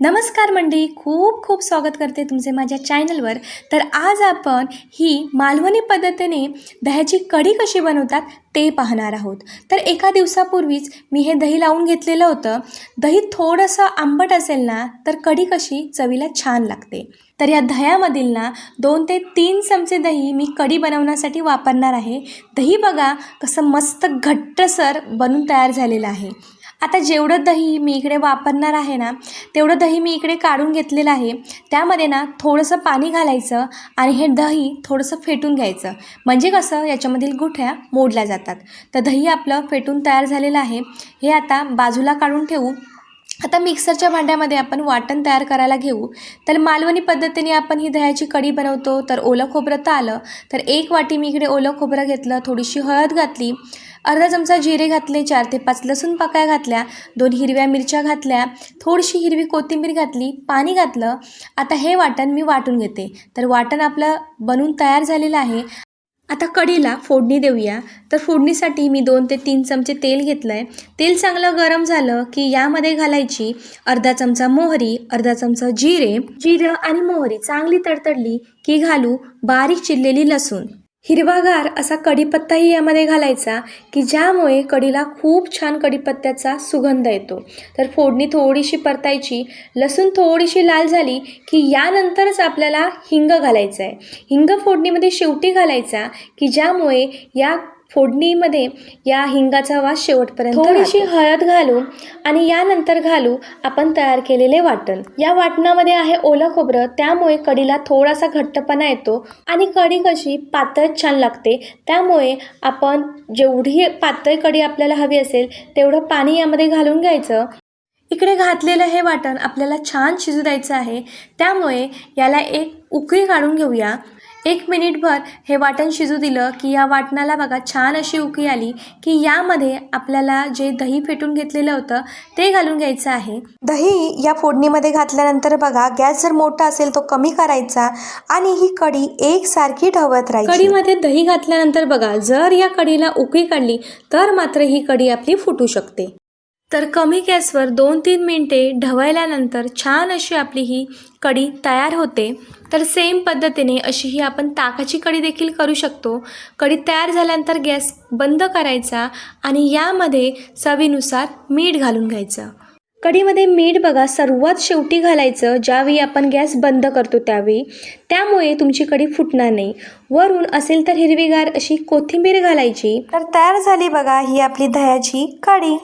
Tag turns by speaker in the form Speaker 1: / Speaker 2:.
Speaker 1: नमस्कार मंडळी खूप खूप स्वागत करते तुमचे माझ्या चॅनलवर. तर आज आपण ही मालवणी पद्धतीने दह्याची कढी कशी बनवतात ते पाहणार आहोत. तर एका दिवसापूर्वीच मी हे दही लावून घेतलेलं होतं. दही थोडंसं आंबट असेल ना तर कढी कशी चवीला छान लागते. तर या दह्यामधील ना दोन ते तीन चमचे दही मी कढी बनवण्यासाठी वापरणार आहे. दही बघा कसं मस्त घट्टसर बनून तयार झालेलं आहे. आता जेवढं दही मी इकडे वापरणार आहे ना तेवढं दही मी इकडे काढून घेतलेलं आहे. त्यामध्ये ना थोडंसं पाणी घालायचं आणि हे दही थोडंसं फेटून घ्यायचं. म्हणजे कसं याच्यामधील गुठ्या मोडल्या जातात. तर दही आपलं फेटून तयार झालेलं आहे. हे आता बाजूला काढून ठेवू. आता मिक्सरच्या भांड्यामध्ये आपण वाटण तयार करायला घेऊ. तर मालवणी पद्धतीने आपण ही दह्याची कढी बनवतो तर ओलं खोबरं तर आलं. तर एक वाटी मी इकडे ओलं खोबरं घेतलं थोडीशी हळद घातली. अर्धा चमचा जिरे घातले चार ते पाच लसूण पाकळ्या घातल्या दोन हिरव्या मिरच्या घातल्या थोडीशी हिरवी कोथिंबीर घातली पाणी घातलं. आता हे वाटण मी वाटून घेते. तर वाटण आपलं बनून तयार झालेलं आहे. आता कढीला फोडणी देऊया. तर फोडणीसाठी मी दोन ते तीन चमचे तेल घेतलं आहे तेल चांगलं गरम झालं की यामध्ये घालायची अर्धा चमचा मोहरी अर्धा चमचा जिरे. जिरं आणि मोहरी चांगली तडतडली की घालू बारीक चिरलेली लसूण. हिरवागार असा कढीपत्ताही यामध्ये घालायचा की ज्यामुळे कढीला खूप छान कढीपत्त्याचा सुगंध येतो. तर फोडणी थोडीशी परतायची लसूण थोडीशी लाल झाली की यानंतरच आपल्याला हिंग घालायचं आहे हिंग फोडणीमध्ये शेवटी घालायचा की ज्यामुळे या फोडणीमध्ये या हिंगाचा वास शेवटपर्यंत थोडीशी हळद घालू आणि यानंतर घालू आपण तयार केलेले वाटण. या वाटणामध्ये आहे ओलं खोबरं त्यामुळे कढीला थोडासा घट्टपणा येतो आणि कढी कशी पातळ छान लागते. त्यामुळे आपण जेवढी पातळ कढी आपल्याला हवी असेल तेवढं पाणी यामध्ये घालून घ्यायचं. इकडे घातलेलं हे वाटण आपल्याला छान शिजू द्यायचं आहे. त्यामुळे याला एक उकळी काढून घेऊया. एक मिनिटभर हे वाटण शिजू दिलं की या वाटणाला बघा छान अशी उकळी आली की यामध्ये आपल्याला जे दही फेटून घेतलेलं होतं ते घालून घ्यायचं आहे. दही या फोडणीमध्ये घातल्यानंतर बघा गॅस जर मोठा असेल तो कमी करायचा आणि ही कढी एकसारखी ढवत राहील कढीमध्ये दही घातल्यानंतर बघा जर या कढीला उकळी काढली तर मात्र ही कढी आपली फुटू शकते. तर कमी गॅसवर दोन तीन मिनटे ढवळल्यानंतर छान अशी आपली ही कढी तयार होते. तर सेम पद्धतीने अशी ही आपण ताकाची कढी देखील करू शकतो. कढी तयार झाल्यानंतर गॅस बंद करायचा आणि यामध्ये चवीनुसार मीठ घालून घ्यायचं. कढीमध्ये मीठ बघा सर्वात शेवटी घालायचं ज्यावेळी आपण गॅस बंद करतो त्यावेळी. त्यामुळे तुमची कढी फुटणार नाही. वरून असेल तर हिरवीगार अशी कोथिंबीर घालायची. तर तयार झाली बघा ही आपली दह्याची कढी.